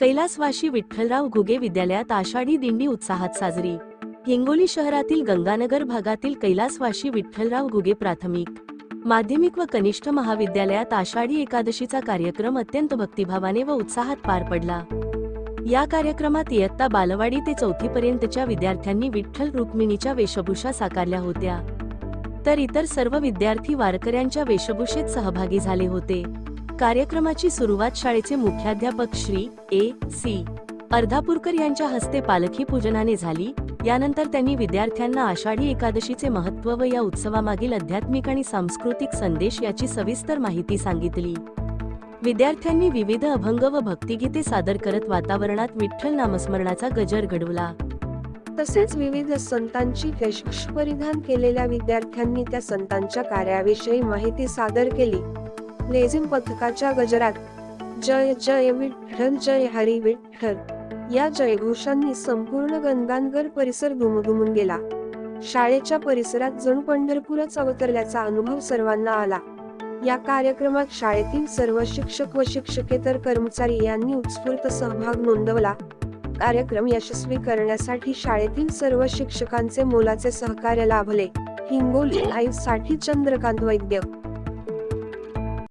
कैलासवाशी विठ्ठलराव घुगे विद्यालयात आषाढी दिंडी उत्साहात साजरी. हिंगोली शहरातील गंगानगर भागातील कैलासवाशी विठ्ठलराव घुगे प्राथमिक. माध्यमिक व कनिष्ठ महाविद्यालयात आषाढी एकादशीचा कार्यक्रम अत्यंत भक्तिभावाने व उत्साहात पार पडला. या कार्यक्रमात इयत्ता बालवाडी ते चौथी पर्यंतच्या विद्यार्थ्यांनी विठ्ठल रुक्मिणीच्या वेशभूषा साकारल्या होत्या. तर इतर सर्व विद्यार्थी वारकऱ्यांच्या वेशभूषेत सहभागी झाले होते. कार्यक्रमाची सुरुवात शाळेचे मुख्याध्यापक श्री. ए. सी. अर्धापूरकर यांच्या हस्ते पालखी पूजनाने झाली. यानंतर त्यांनी विद्यार्थ्यांना आषाढी एकादशीचे महत्त्व व या उत्सवामागील आध्यात्मिक आणि सांस्कृतिक संदेश याची सविस्तर माहिती सांगितली. विद्यार्थ्यांनी विविध अभंग व भक्तिगीते सादर करत वातावरणात विठ्ठल नामस्मरणाचा गजर घडवला. तसेच विविध संतांची परिधान केलेल्या विद्यार्थ्यांनी त्या संतांच्या कार्याविषयी माहिती सादर केली. लेझिम पथकाच्या गजरात. जय जय विठ्ठल जय हरी विठ्ठल. या जयघोषांनी संपूर्ण गंगानगर परिसर घुमघुमून गेला. शाळेच्या परिसरात जणू पंढरपूरच अवतरल्याचा अनुभव सर्वांना आला. या कार्यक्रमात शाळेतील सर्व शिक्षक व शिक्षकेतर कर्मचारी यांनी उत्स्फूर्त सहभाग नोंदवला. कार्यक्रम यशस्वी करण्यासाठी शाळेतील सर्व शिक्षकांचे मोलाचे सहकार्य लाभले. हिंगोली लाईव्हसाठी चंद्रकांत वैद्य